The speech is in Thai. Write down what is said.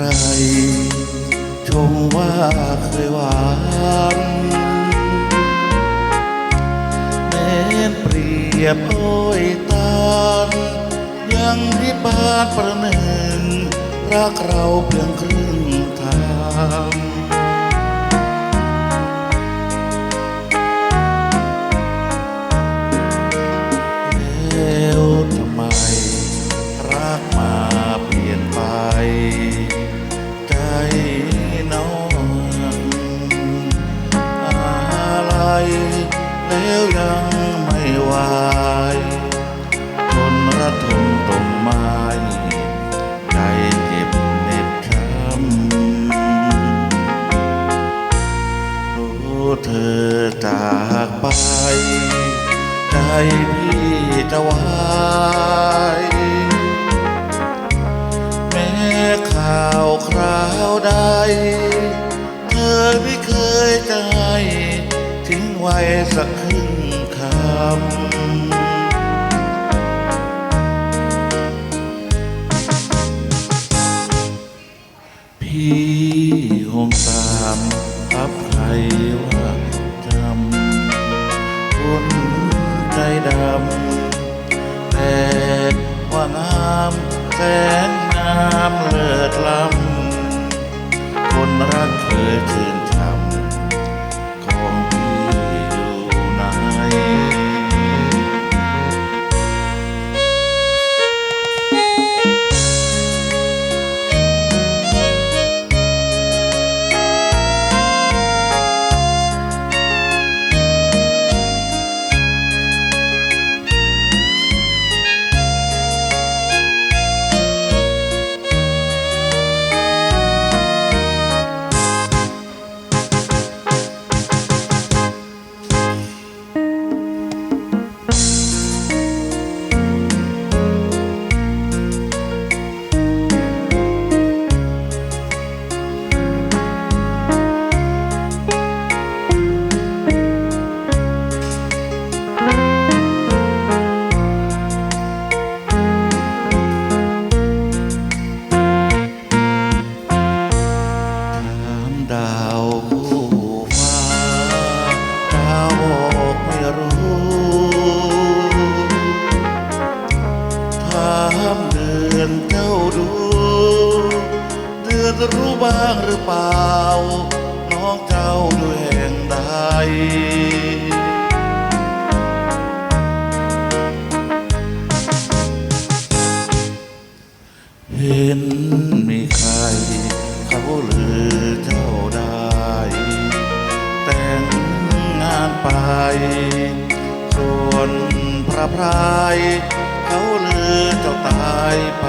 ใครชมว่าเคยหวานแม้นเปรียบโอ้ยตานยังพิบาลประหนึ่งรักเราเพียงครึ่งทาง แล้วยังไม่ไหวทนระทมตรงไม้ใจเจ็บเน็บช้ำรู้เธอจากไป ใจพี่จะวายแม้ข่าวคราวใด เธอไม่เคย ไว้สักครึ่งคำ พี่คงตามทับใครว่าจำคนใจดำแต่ว่างามแสนงามเลิศล้ำคนรักเคยชื่นชมของ รู้บ้างหรือเปล่า น้องเจ้าอยู่แห่งใดเห็นมีใคร เขาลือเจ้าได้ แต่งงานไป ส่วนพระพราย เขาลือเจ้าตายไป